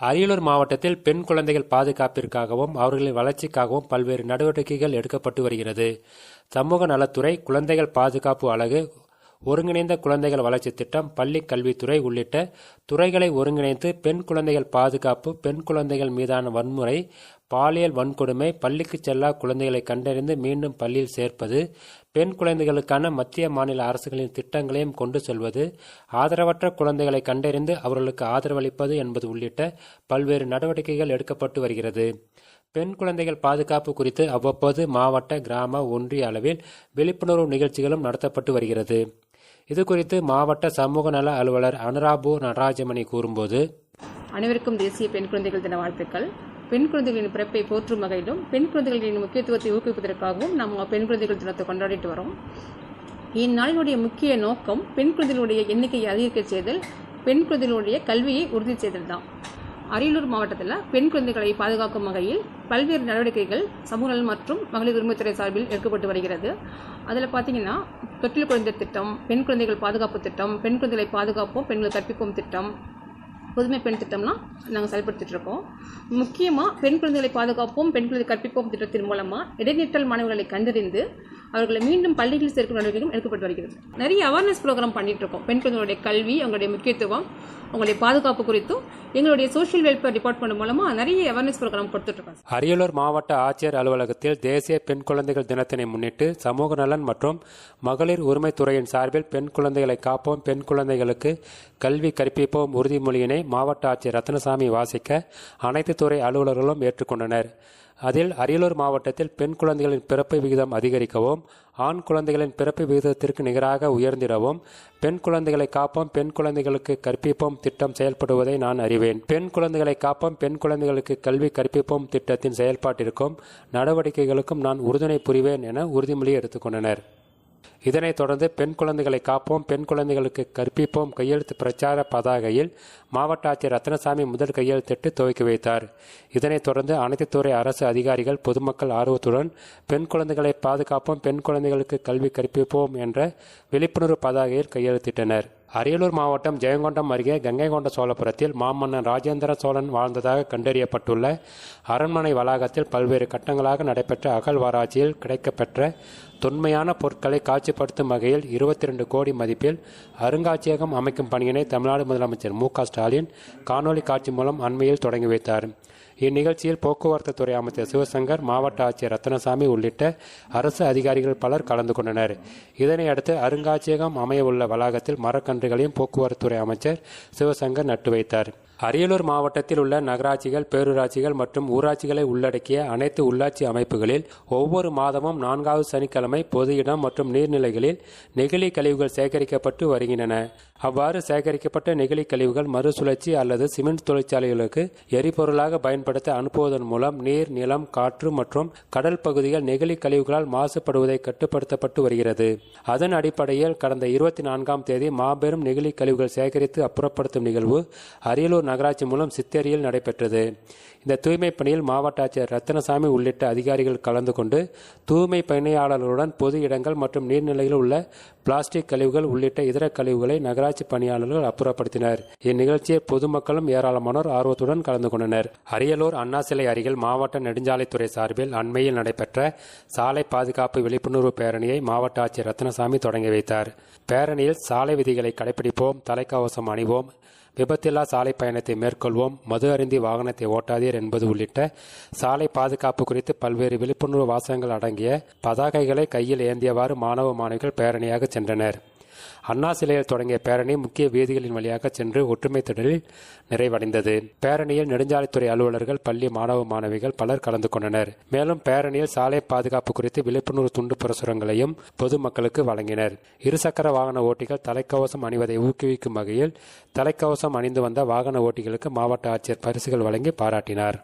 அரியலூர் மாவட்டத்தில் பெண் குழந்தைகள் பாதுகாப்பிற்காகவும் அவர்களின் வளர்ச்சிக்காகவும் பல்வேறு நடவடிக்கைகள் எடுக்கப்பட்டு வருகிறது. சமூக நலத்துறை குழந்தைகள் பாதுகாப்பு அலகு ஒருங்கிணைந்த குழந்தைகள் வளர்ச்சி திட்டம் பள்ளி கல்வித்துறை உள்ளிட்ட துறைகளை ஒருங்கிணைத்து பெண் குழந்தைகள் பாதுகாப்பு பெண் குழந்தைகள் மீதான வன்முறை பாலியல் வன்கொடுமை பள்ளிக்கு செல்லா குழந்தைகளை கண்டறிந்து மீண்டும் பள்ளியில் சேர்ப்பது பெண் குழந்தைகளுக்கான மத்திய மாநில அரசுகளின் திட்டங்களையும் கொண்டு செல்வது ஆதரவற்ற குழந்தைகளை கண்டறிந்து அவர்களுக்கு ஆதரவளிப்பது என்பது உள்ளிட்ட பல்வேறு நடவடிக்கைகள் எடுக்கப்பட்டு வருகிறது. பெண் குழந்தைகள் பாதுகாப்பு குறித்து அவ்வப்போது மாவட்ட கிராம ஒன்றிய அளவில் விழிப்புணர்வு நிகழ்ச்சிகளும் நடத்தப்பட்டு வருகிறது. இது குறித்து மாவட்ட சமூக நல அலுவலர் அனுராபு நடராஜமணி கூறும்போது அனைவருக்கும் தேசிய பெண் குழந்தைகள் தின வாழ்த்துக்கள். பெண் குழந்தைகளின் பிறப்பை போற்றும் வகையிலும் பெண் குழந்தைகளின் முக்கியத்துவத்தை ஊக்குவிப்பதற்காகவும் நம்ம பெண் குழந்தைகள் தினத்தை கொண்டாடிட்டு வரோம். இந்நாளினுடைய முக்கிய நோக்கம் பெண் குழந்தைகளுடைய எண்ணிக்கையை அதிகரிக்க செய்தல் பெண் குழந்தைகளுடைய கல்வியை உறுதி செய்தல் தான். அரியலூர் மாவட்டத்தில் பெண் குழந்தைகளை பாதுகாக்கும் வகையில் பல்வேறு நடவடிக்கைகள் சமூக நலன் மற்றும் மகளிர் உரிமைத்துறை சார்பில் எடுக்கப்பட்டு வருகிறது. அதில் பார்த்தீங்கன்னா தொட்டில் குழந்தை திட்டம் பெண் குழந்தைகள் பாதுகாப்பு திட்டம் பெண் குழந்தைகளை பாதுகாப்போம் பெண்களை கற்பிப்போம் திட்டம் புதுமை பெண் திட்டம்லாம் நாங்கள் செயல்படுத்திட்டு இருக்கோம் முக்கியமாக பெண் குழந்தைகளை பாதுகாப்போம் பெண் குழந்தை கற்பிப்போம் திட்டத்தின் மூலமாக இடைநிற்றல் மாணவர்களை கண்டறிந்து அவர்களை மீண்டும் பள்ளிகளில் சேர்க்கும் நடவடிக்கைகளும் எடுக்கப்பட்டு வருகிறது. நிறைய அவேர்னஸ் ப்ரோக்ராம் பண்ணிட்டு இருக்கோம் பெண் குழந்தைகளுடைய கல்வி அவங்களுடைய முக்கியத்துவம் அவங்களுடைய பாதுகாப்பு குறித்தும் எங்களுடைய சோஷியல் வெல்ஃபேர் டிபார்ட்மெண்ட் மூலமாக நிறைய அவேர்னஸ் ப்ரோக்ராம் கொடுத்துட்டு இருக்கோம் அரியலூர் மாவட்ட ஆட்சியர் அலுவலகத்தில் தேசிய பெண் குழந்தைகள் தினத்தினை முன்னிட்டு சமூக நலன் மற்றும் மகளிர் உரிமைத்துறையின் சார்பில் பெண் குழந்தைகளை காப்போம் பெண் குழந்தைகளுக்கு கல்வி கற்பிப்போம் உறுதிமொழியினை மாவட்ட ஆட்சியர் ரத்னசாமி வாசிக்க அனைத்து துறை அலுவலர்களும் ஏற்றுக்கொண்டனர். அதில் அரியலூர் மாவட்டத்தில் பெண் குழந்தைகளின் பிறப்பு விகிதம் அதிகரிக்கவும் ஆண் குழந்தைகளின் பிறப்பு விகிதத்திற்கு நிகராக உயர்ந்திடவும் பெண் குழந்தைகளை காப்போம் பெண் குழந்தைகளுக்கு கற்பிப்போம் திட்டம் செயல்படுவதை நான் அறிவேன். பெண் குழந்தைகளை காப்போம் பெண் குழந்தைகளுக்கு கல்வி கற்பிப்போம் திட்டத்தின் செயல்பாட்டிற்கும் நடவடிக்கைகளுக்கும் நான் உறுதுணை புரிவேன் என உறுதிமொழி எடுத்துக்கொண்டனர். இதனைத் தொடர்ந்து பெண் குழந்தைகளை காப்போம் பெண் குழந்தைகளுக்கு கற்பிப்போம் கையெழுத்து பிரச்சார பதாகையில் மாவட்ட ஆட்சியர் ரத்னசாமி முதல் கையெழுத்திட்டு துவக்கி வைத்தார். இதனைத் தொடர்ந்து அனைத்து துறை அரசு அதிகாரிகள் பொதுமக்கள் ஆர்வத்துடன் பெண் குழந்தைகளை பாதுகாப்போம் பெண் குழந்தைகளுக்கு கல்வி கற்பிப்போம் என்ற விழிப்புணர்வு பதாகையில் கையெழுத்திட்டனர். அரியலூர் மாவட்டம் ஜெயங்கொண்டம் அருகே கங்கைகொண்ட சோழபுரத்தில் மாமன்னன் ராஜேந்திர சோழன் வாழ்ந்ததாக கண்டறியப்பட்டுள்ள அரண்மனை வளாகத்தில் பல்வேறு கட்டங்களாக நடைபெற்ற அகழ்வாராய்ச்சியில் கிடைக்கப்பெற்ற தொன்மையான பொருட்களை காட்சிப்படுத்தும் வகையில் இருபத்தி ரெண்டு கோடி மதிப்பில் அருங்காட்சியகம் அமைக்கும் பணியினை தமிழ்நாடு முதலமைச்சர் மு க ஸ்டாலின் காணொலி காட்சி மூலம் அண்மையில் தொடங்கி வைத்தார். இந்நிகழ்ச்சியில் போக்குவரத்து துறை அமைச்சர் சிவசங்கர் மாவட்ட ஆட்சியர் ரத்னசாமி உள்ளிட்ட அரசு அதிகாரிகள் பலர் கலந்து கொண்டனர். இதனையடுத்து அருங்காட்சியகம் அமைய உள்ள வளாகத்தில் மரக்கன்றுகளையும் போக்குவரத்துறை அமைச்சர் சிவசங்கர் நட்டு வைத்தார். அரியலூர் மாவட்டத்தில் உள்ள நகராட்சிகள் பேரூராட்சிகள் மற்றும் ஊராட்சிகளை உள்ளடக்கிய அனைத்து உள்ளாட்சி அமைப்புகளில் ஒவ்வொரு மாதமும் நான்காவது சனிக்கிழமை பொது இடம் மற்றும் நீர்நிலைகளில் நெகிழி கழிவுகள் சேகரிக்கப்பட்டு வருகின்றன. அவ்வாறு சேகரிக்கப்பட்ட நெகிழி கழிவுகள் மறுசுழற்சி அல்லது சிமெண்ட் தொழிற்சாலைகளுக்கு எரிபொருளாக பயன்படுத்த அனுப்புவதன் மூலம் நீர் நிலம் காற்று மற்றும் கடல் பகுதிகள் நெகிழி கழிவுகளால் மாசுபடுவதை கட்டுப்படுத்தப்பட்டு வருகிறது. அதன் அடிப்படையில் கடந்த இருபத்தி நான்காம் தேதி மாபெரும் நெகிழி கழிவுகள் சேகரித்து அப்புறப்படுத்தும் நிகழ்வு அரியலூர் நகராட்சி மூலம் சித்தேரியில் நடைபெற்றது. இந்த தூய்மை பணியில் மாவட்ட ஆட்சியர் ரத்னசாமி உள்ளிட்ட அதிகாரிகள் கலந்து கொண்டு தூய்மை பணியாளர்களுடன் பொது இடங்கள் மற்றும் நீர்நிலையில் உள்ள பிளாஸ்டிக் கழிவுகள் உள்ளிட்ட இதர கழிவுகளை நகராட்சி பணியாளர்கள் அப்புறப்படுத்தினர். இந்நிகழ்ச்சியை பொதுமக்களும் ஏராளமானோர் ஆர்வத்துடன் கலந்து கொண்டனர். அரியலூர் அண்ணா சிலை அருகில் மாவட்ட நெடுஞ்சாலைத்துறை சார்பில் அண்மையில் நடைபெற்ற சாலை பாதுகாப்பு விழிப்புணர்வு பேரணியை மாவட்ட ஆட்சியர் ரத்னசாமி தொடங்கி வைத்தார். பேரணியில் சாலை விதிகளை கடைபிடிப்போம் தலைக்கவசம் அணிவோம் விபத்தில்லா சாலை பயணத்தை மேற்கொள்வோம். மது அருந்தி வாகனத்தை ஓட்டாதீர் என்பது உள்ளிட்ட சாலை பாதுகாப்பு குறித்து பல்வேறு விழிப்புணர்வு வாசகங்கள் அடங்கிய பதாகைகளை கையில் ஏந்தியவாறு மாணவ மாணவிகள் பேரணியாக சென்றனர். அண்ணா சிலையில் தொடங்கிய பேரணி முக்கிய வீதிகளின் வழியாக சென்று ஒற்றுமை திடலில் நிறைவடைந்தது. பேரணியில் நெடுஞ்சாலைத்துறை அலுவலர்கள் பள்ளி மாணவ மாணவிகள் பலர் கலந்து கொண்டனர். மேலும் பேரணியில் சாலை பாதுகாப்பு குறித்து விழிப்புணர்வு துண்டு பிரசுரங்களையும் பொதுமக்களுக்கு வழங்கினர். இருசக்கர வாகன ஓட்டிகள் தலைக்கவசம் அணிவதை ஊக்குவிக்கும் வகையில் தலைக்கவசம் அணிந்து வந்த வாகன ஓட்டிகளுக்கு மாவட்ட ஆட்சியர் பரிசுகள் வழங்கி பாராட்டினார்.